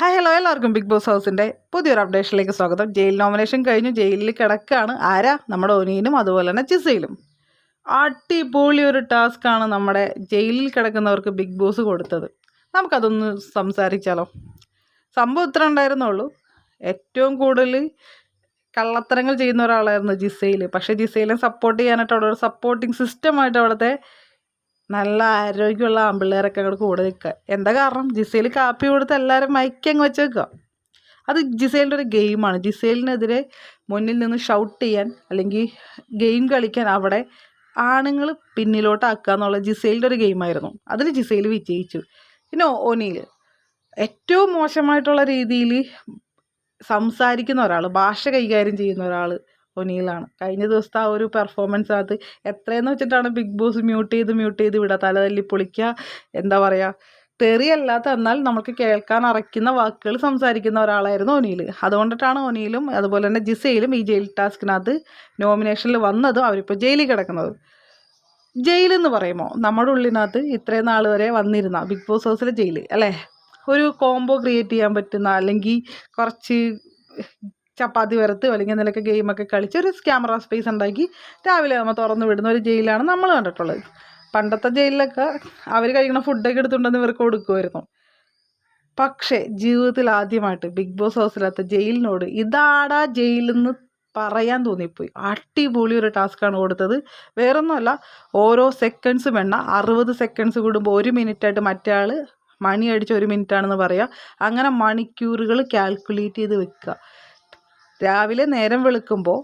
Hi hello എല്ലാവർക്കും Bigg Boss ഹൗസിന്റെ പുതിയൊരു അപ്ഡേഷനിലേക്ക് സ്വാഗതം. ജയിൽ നോമിനേഷൻ കഴിഞ്ഞു ജയിലിൽ കിടക്കുകയാണ് ആരാ? നമ്മുടെ ഒനിയനും അതുപോലെ തന്നെ ചിസയിലും. അടിപൊളി ഒരു ടാസ്ക്കാണ് നമ്മുടെ ജയിലിൽ കിടക്കുന്നവർക്ക് ബിഗ് ബോസ് കൊടുത്തത്. നമുക്കതൊന്ന് സംസാരിച്ചാലോ? സംഭവം ഇത്ര ഉണ്ടായിരുന്നുള്ളൂ. ഏറ്റവും കൂടുതൽ കള്ളത്തരങ്ങൾ ചെയ്യുന്ന ഒരാളായിരുന്നു ജിസയിൽ പക്ഷേ ജിസയിലെ സപ്പോർട്ട് ചെയ്യാനായിട്ട് അവിടെ ഒരു സപ്പോർട്ടിങ് സിസ്റ്റമായിട്ട് അവിടുത്തെ നല്ല ആരോഗ്യമുള്ള ആമ്പിള്ളേരൊക്കെ അങ്ങോട്ട് കൂടെ നിൽക്കുക. എന്താ കാരണം? ജിസയിൽ കാപ്പി കൊടുത്ത് എല്ലാവരും മയക്കങ്ങ് വെച്ച് വെക്കുക. അത് ജിസേലിന്റെ ഒരു ഗെയിമാണ്. ജിസേലിനെതിരെ മുന്നിൽ നിന്ന് ഷൗട്ട് ചെയ്യാൻ അല്ലെങ്കിൽ ഗെയിം കളിക്കാൻ അവിടെ ആണുങ്ങൾ പിന്നിലോട്ടാക്കുക എന്നുള്ള ജിസേലിന്റെ ഒരു ഗെയിമായിരുന്നു അതിൽ ജിസേൽ വിജയിച്ചു. പിന്നെ ഒനിയിൽ. ഏറ്റവും മോശമായിട്ടുള്ള രീതിയിൽ സംസാരിക്കുന്ന ഒരാൾ ഭാഷ കൈകാര്യം ചെയ്യുന്ന ഒരാൾ ഒനിയിലാണ് കഴിഞ്ഞ ദിവസത്തെ ആ ഒരു പെർഫോമൻസ് അത് എത്രയെന്ന് വെച്ചിട്ടാണ് ബിഗ് ബോസ് മ്യൂട്ട് ചെയ്ത് മ്യൂട്ട് ചെയ്ത് വിടുക തലതല്ലി പൊളിക്കുക എന്താ പറയുക തെറിയല്ലാത്ത എന്നാൽ നമുക്ക് കേൾക്കാൻ അറയ്ക്കുന്ന വാക്കുകൾ സംസാരിക്കുന്ന ഒരാളായിരുന്നു ഒനിയിൽ അതുകൊണ്ടിട്ടാണ് ഒനിയിലും അതുപോലെ തന്നെ ജിസയിലും ഈ ജയിൽ ടാസ്കിനകത്ത് നോമിനേഷനിൽ വന്നതും അവരിപ്പോൾ ജയിലിൽ കിടക്കുന്നത്. ജയിലെന്ന് പറയുമ്പോൾ നമ്മുടെ ഉള്ളിനകത്ത് ഇത്രയും നാൾ വരെ വന്നിരുന്ന ബിഗ് ബോസ് ഹൗസിലെ ജയിൽ അല്ലേ? ഒരു കോംബോ ക്രിയേറ്റ് ചെയ്യാൻ പറ്റുന്ന അല്ലെങ്കിൽ കുറച്ച് ചപ്പാത്തി വരത്ത് അല്ലെങ്കിൽ എന്തെങ്കിലുമൊക്കെ ഗെയിമൊക്കെ കളിച്ച് ഒരു ക്യാമറ സ്പേസ് ഉണ്ടാക്കി രാവിലെ നമ്മൾ തുറന്ന് വിടുന്ന ഒരു ജയിലാണ് നമ്മൾ കണ്ടിട്ടുള്ളത്. പണ്ടത്തെ ജയിലിലൊക്കെ അവർ കഴിക്കുന്ന ഫുഡൊക്കെ എടുത്തുണ്ടെന്ന് ഇവർക്ക് കൊടുക്കുമായിരുന്നു. പക്ഷേ ജീവിതത്തിൽ ആദ്യമായിട്ട് ബിഗ് ബോസ് ഹൗസിലത്തെ ജയിലിനോട് ഇതാടാ ജയിലെന്ന് പറയാൻ തോന്നിപ്പോയി. അടിപൊളി ഒരു ടാസ്ക്കാണ് കൊടുത്തത്. വേറൊന്നുമല്ല ഓരോ സെക്കൻഡ്സ് വേണ്ട അറുപത് സെക്കൻഡ്സ് കൂടുമ്പോൾ ഒരു മിനിറ്റായിട്ട് മറ്റേ ആൾ മണി അടിച്ച ഒരു മിനിറ്റാണെന്ന് പറയുക അങ്ങനെ മണിക്കൂറുകൾ കാൽക്കുലേറ്റ് ചെയ്ത് വെക്കുക. രാവിലെ നേരം വെളുക്കുമ്പോൾ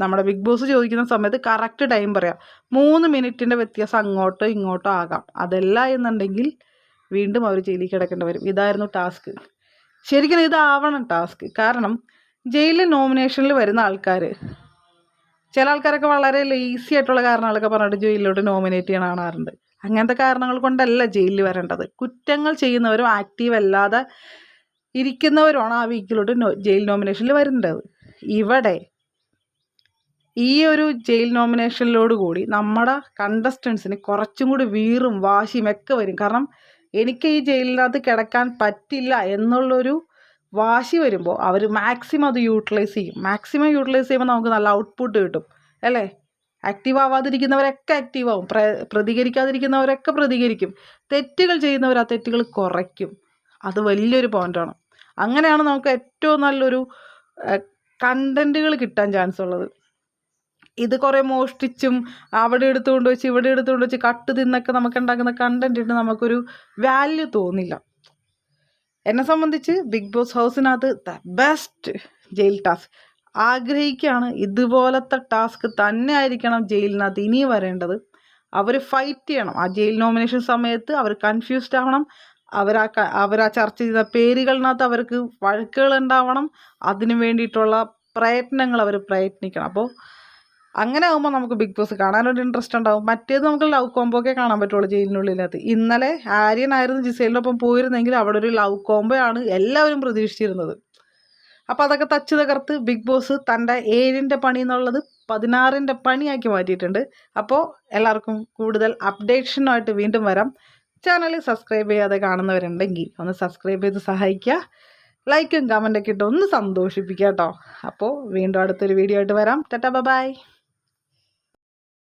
നമ്മുടെ ബിഗ് ബോസ് ചോദിക്കുന്ന സമയത്ത് കറക്റ്റ് ടൈം പറയാം. മൂന്ന് മിനിറ്റിന്റെ വ്യത്യാസം അങ്ങോട്ടോ ഇങ്ങോട്ടോ ആകാം. അതല്ല എന്നുണ്ടെങ്കിൽ വീണ്ടും അവർ ജയിലിൽ കിടക്കേണ്ടി വരും. ഇതായിരുന്നു ടാസ്ക് ശരിക്കും ഇതാവണം ടാസ്ക് കാരണം ജയിലിൽ നോമിനേഷനിൽ വരുന്ന ആൾക്കാർ ചില ആൾക്കാരൊക്കെ വളരെ ലേസി ആയിട്ടുള്ള കാരണങ്ങളൊക്കെ പറഞ്ഞിട്ട് ജയിലിലോട്ട് നോമിനേറ്റ് ചെയ്യണ കാണാറുണ്ട് അങ്ങനത്തെ കാരണങ്ങൾ കൊണ്ടല്ല ജയിലിൽ വരേണ്ടത്. കുറ്റങ്ങൾ ചെയ്യുന്നവരും ആക്റ്റീവ് അല്ലാതെ ഇരിക്കുന്നവരാണ് ആ വീക്കിലോട്ട് ജയിൽ നോമിനേഷനിൽ വരേണ്ടത് ഇവിടെ ഈ ഒരു ജയിൽ നോമിനേഷനിലോട് കൂടി നമ്മുടെ കണ്ടസ്റ്റൻസിന് കുറച്ചും കൂടി വീറും വാശിയും ഒക്കെ വരും. കാരണം എനിക്ക് ഈ ജയിലിനകത്ത് കിടക്കാൻ പറ്റില്ല എന്നുള്ളൊരു വാശി വരുമ്പോൾ അവർ മാക്സിമം അത് യൂട്ടിലൈസ് ചെയ്യും. മാക്സിമം യൂട്ടിലൈസ് ചെയ്യുമ്പോൾ നമുക്ക് നല്ല ഔട്ട്പുട്ട് കിട്ടും. അല്ലേ? ആക്റ്റീവ് ആവാതിരിക്കുന്നവരൊക്കെ ആക്റ്റീവ് ആവും. പ്ര പ്രതികരിക്കാതിരിക്കുന്നവരൊക്കെ പ്രതികരിക്കും. തെറ്റുകൾ ചെയ്യുന്നവർ ആ തെറ്റുകൾ കുറയ്ക്കും. അത് വലിയൊരു പോയിന്റാണ് അങ്ങനെയാണ് നമുക്ക് ഏറ്റവും നല്ലൊരു കണ്ടന്റുകൾ കിട്ടാൻ ചാൻസ് ഉള്ളത്. ഇത് കുറേ മോഷ്ടിച്ചും അവിടെ എടുത്തുകൊണ്ട് വെച്ച് ഇവിടെ എടുത്തുകൊണ്ട് വെച്ച് കട്ട് തിന്നൊക്കെ നമുക്ക് ഉണ്ടാക്കുന്ന കണ്ടന്റിന് നമുക്കൊരു വാല്യൂ തോന്നില്ല. എന്നെ സംബന്ധിച്ച് ബിഗ് ബോസ് ഹൗസിനകത്ത് ദ ബെസ്റ്റ് ജയിൽ ടാസ്ക് ആഗ്രഹിക്കുകയാണ് ഇതുപോലത്തെ ടാസ്ക് തന്നെ ആയിരിക്കണം ജയിലിനകത്ത് ഇനി വരേണ്ടത്. അവർ ഫൈറ്റ് ചെയ്യണം. ആ ജയിൽ നോമിനേഷൻ സമയത്ത് അവർ കൺഫ്യൂസ്ഡ് ആവണം. അവരാ അവരാ ചർച്ച ചെയ്ത പേരുകളിനകത്ത് അവർക്ക് വഴക്കുകൾ ഉണ്ടാവണം അതിനു വേണ്ടിയിട്ടുള്ള പ്രയത്നങ്ങൾ അവർ പ്രയത്നിക്കണം. അപ്പോൾ അങ്ങനെ ആകുമ്പോൾ നമുക്ക് ബിഗ് ബോസ് കാണാനൊരു ഇൻട്രസ്റ്റ് ഉണ്ടാവും. മറ്റേത് നമുക്ക് ലവ് കോംബോ ഒക്കെ കാണാൻ പറ്റുള്ളൂ ജയിലിനുള്ളിനകത്ത് ഇന്നലെ ആര്യനായിരുന്നു ജിസേലിനൊപ്പം പോയിരുന്നെങ്കിൽ അവിടെ ഒരു ലവ് കോംബോ ആണ് എല്ലാവരും പ്രതീക്ഷിച്ചിരുന്നത്. അപ്പോൾ അതൊക്കെ തച്ച് തകർത്ത് ബിഗ് ബോസ് തന്റെ ഏഴിന്റെ പണി എന്നുള്ളത് പതിനാറിന്റെ പണിയാക്കി മാറ്റിയിട്ടുണ്ട്. അപ്പോൾ എല്ലാവർക്കും കൂടുതൽ അപ്ഡേഷനുമായിട്ട് വീണ്ടും വരാം. ചാനൽ സബ്സ്ക്രൈബ് ചെയ്യാതെ കാണുന്നവരുണ്ടെങ്കിൽ ഒന്ന് സബ്സ്ക്രൈബ് ചെയ്ത് സഹായിക്കുക. ലൈക്കും കമന്റൊക്കെ ഇട്ട് ഒന്ന് സന്തോഷിപ്പിക്കുക കേട്ടോ. അപ്പോൾ വീണ്ടും അടുത്തൊരു വീഡിയോ ആയിട്ട് വരാം. Tata bye